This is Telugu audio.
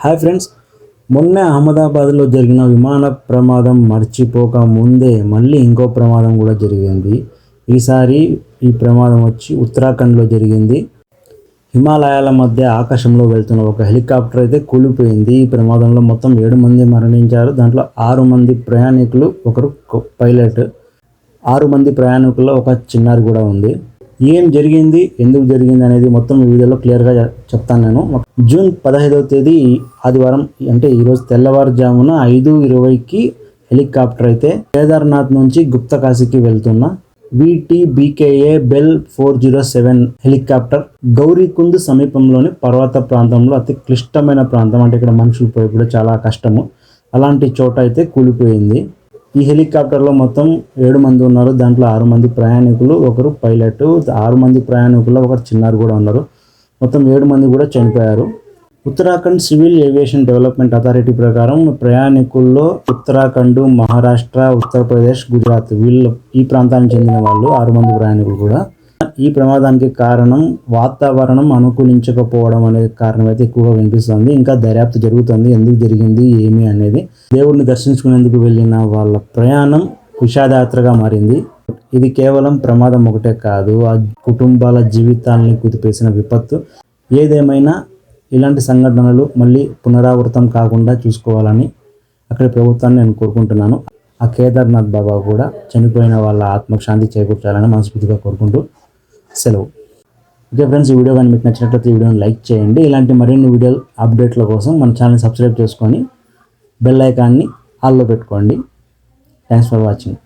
హాయ్ ఫ్రెండ్స్ మొన్న అహ్మదాబాద్లో జరిగిన విమాన ప్రమాదం మర్చిపోక ముందే మళ్ళీ ఇంకో ప్రమాదం కూడా జరిగింది. ఈసారి ఈ ప్రమాదం వచ్చి ఉత్తరాఖండ్లో జరిగింది. హిమాలయాల మధ్య ఆకాశంలో వెళ్తున్న ఒక హెలికాప్టర్ అయితే కూలిపోయింది. ఈ ప్రమాదంలో మొత్తం ఏడు మంది మరణించారు. దాంట్లో ఆరు మంది ప్రయాణికులు ఒకరు పైలట్ ఆరు మంది ప్రయాణికుల్లో ఒక చిన్నారి కూడా ఉంది. ఏం జరిగింది ఎందుకు జరిగింది అనేది మొత్తం ఈ వీడియోలో క్లియర్గా చెప్తాను నేను. జూన్ పదహైదవ తేదీ ఆదివారం అంటే ఈరోజు తెల్లవారుజామున ఐదు ఇరవైకి హెలికాప్టర్ అయితే కేదార్నాథ్ నుంచి గుప్తకాశీకి వెళ్తున్న V T BKA bell four zero seven helicopter Gaurikund సమీపంలోని పర్వత ప్రాంతంలో అతి క్లిష్టమైన ప్రాంతం. అంటే ఇక్కడ మనుషులు పోయి కూడా చాలా కష్టము. అలాంటి చోట అయితే కూలిపోయింది. ఈ హెలికాప్టర్లో మొత్తం ఏడు మంది ఉన్నారు. దాంట్లో ఆరు మంది ప్రయాణికులు ఒకరు పైలట్ ఆరు మంది ప్రయాణికుల్లో ఒకరు చిన్నారు కూడా ఉన్నారు. మొత్తం ఏడు మంది కూడా చనిపోయారు. Uttarakhand civil aviation development authority ప్రకారం ప్రయాణికుల్లో ఉత్తరాఖండ్ మహారాష్ట్ర ఉత్తరప్రదేశ్ గుజరాత్ వీళ్ళు ఈ ప్రాంతానికి చెందిన వాళ్ళు ఆరు మంది ప్రయాణికులు కూడా ఈ ప్రమాదానికి కారణం వాతావరణం అనుకూలించకపోవడం అనే కారణం అయితే ఎక్కువగా వినిపిస్తుంది. ఇంకా దర్యాప్తు జరుగుతుంది. ఎందుకు జరిగింది? ఏమి అనేది దేవుడిని దర్శించుకునేందుకు వెళ్ళిన వాళ్ళ ప్రయాణం విషాదయాత్రగా మారింది. ఇది కేవలం ప్రమాదం ఒకటే కాదు. ఆ కుటుంబాల జీవితాల్ని కుదిపేసిన విపత్తు. ఏదేమైనా ఇలాంటి సంఘటనలు మళ్ళీ పునరావృతం కాకుండా చూసుకోవాలని అక్కడి ప్రభుత్వాన్ని నేను కోరుకుంటున్నాను. ఆ కేదార్నాథ్ బాబా కూడా చనిపోయిన వాళ్ళ ఆత్మకు శాంతి చేకూర్చాలని మనస్ఫూర్తిగా కోరుకుంటూ సెలవు. ఓకే ఫ్రెండ్స్ ఈ వీడియో కానీ మీకు నచ్చినట్లయితే ఈ వీడియోని లైక్ చేయండి. ఇలాంటి మరిన్ని వీడియో అప్డేట్ల కోసం మన ఛానల్ సబ్స్క్రైబ్ చేసుకొని బెల్ ఐకాన్ని ఆల్లో పెట్టుకోండి. Thanks for watching